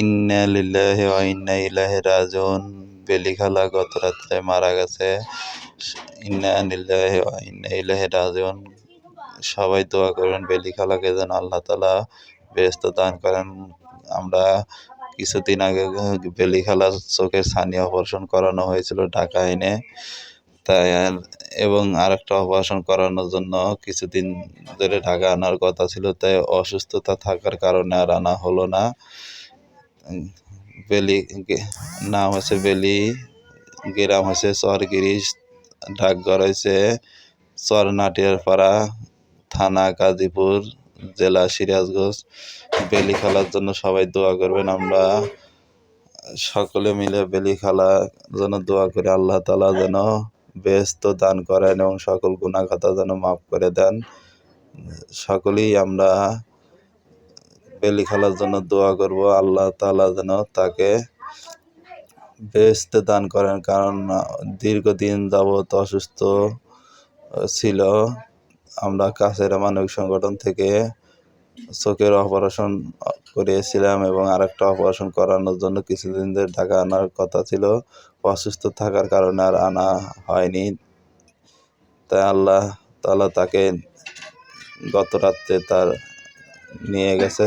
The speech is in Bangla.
ইন্না লিল্লাহি ওয়া ইন্না ইলাইহি রাজিউন। বেলি খালা গত রাত্রে মারা গেছে। ইন্না লিল্লাহি ওয়া ইন্না ইলাইহি রাজিউন। সবাই দোয়া করবেন বেলি খালাকে যেন আল্লাহ তালা বেহেস্ত দান করেন। আমরা কিছুদিন আগে বেলি খালার চোখের ছানি অপারেশন করানো হয়েছিল ঢাকা এনে তাই এবং আরেকটা অপারেশন করানোর জন্য কিছুদিন ধরে ঢাকা আনার কথা ছিল। তাই অসুস্থতা থাকার কারণে আর আনা হলো না। বেলি নাম হচ্ছে বেলি গ্রাম হচ্ছে চরগিরিশ ডাকঘর হয়েছে চর নাটিয়ারপাড়া থানা গাজীপুর, জেলা সিরাজগঞ্জ। বেলি খেলার জন্য সবাই দোয়া করবেন আমরা সকলে মিলে বেলি খেলা যেন দোয়া করে। আল্লাহ তালা যেন বেস্ত দান করেন এবং সকল গুণাখাতা যেন মাফ করে দেন। সকলেই আমরা বেলি খেলার জন্য দোয়া করব। আল্লাহ তালা যেন তাকে বেস্ত দান করেন, কারণ দীর্ঘদিন যাবৎ অসুস্থ ছিল। আমরা কাছের মানবিক সংগঠন থেকে চোখের অপারেশন করিয়েছিলাম এবং আরেকটা অপারেশন করানোর জন্য কিছুদিন ধরে ঢাকা আনার কথা ছিল। অসুস্থ থাকার কারণে আর আনা হয়নি। তাই আল্লাহ তালা তাকে গত রাত্রে তার নিয়ে গেছে।